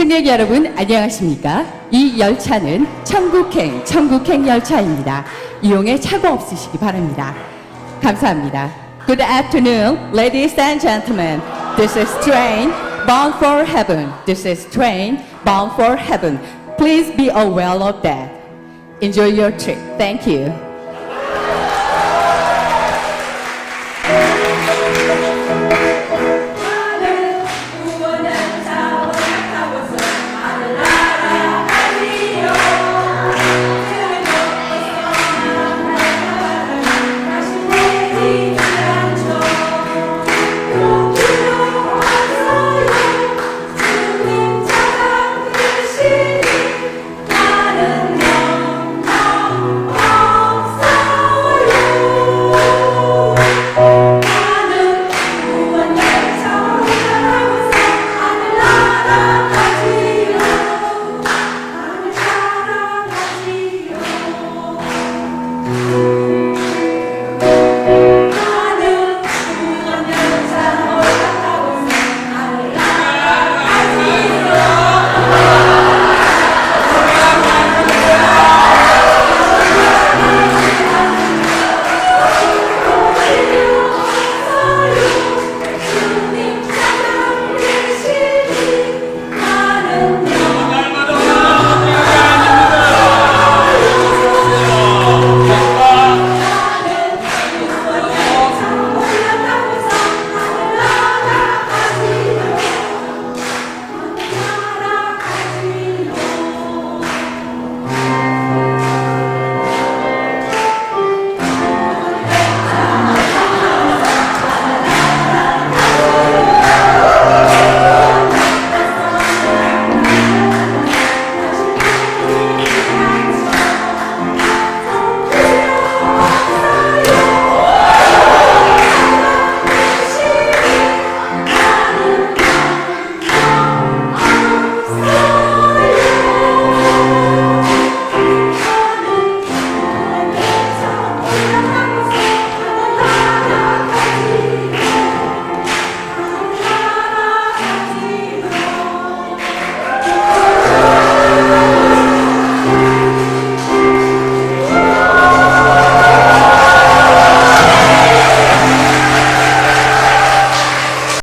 승객 여러분 안녕하십니까? 이 열차는 천국행, 천국행 열차입니다. 이용에 착오 없으시기 바랍니다. 감사합니다. Good afternoon, ladies and gentlemen. This is train bound for heaven. This is train bound for heaven. Please be aware of that. Enjoy your trip. Thank you.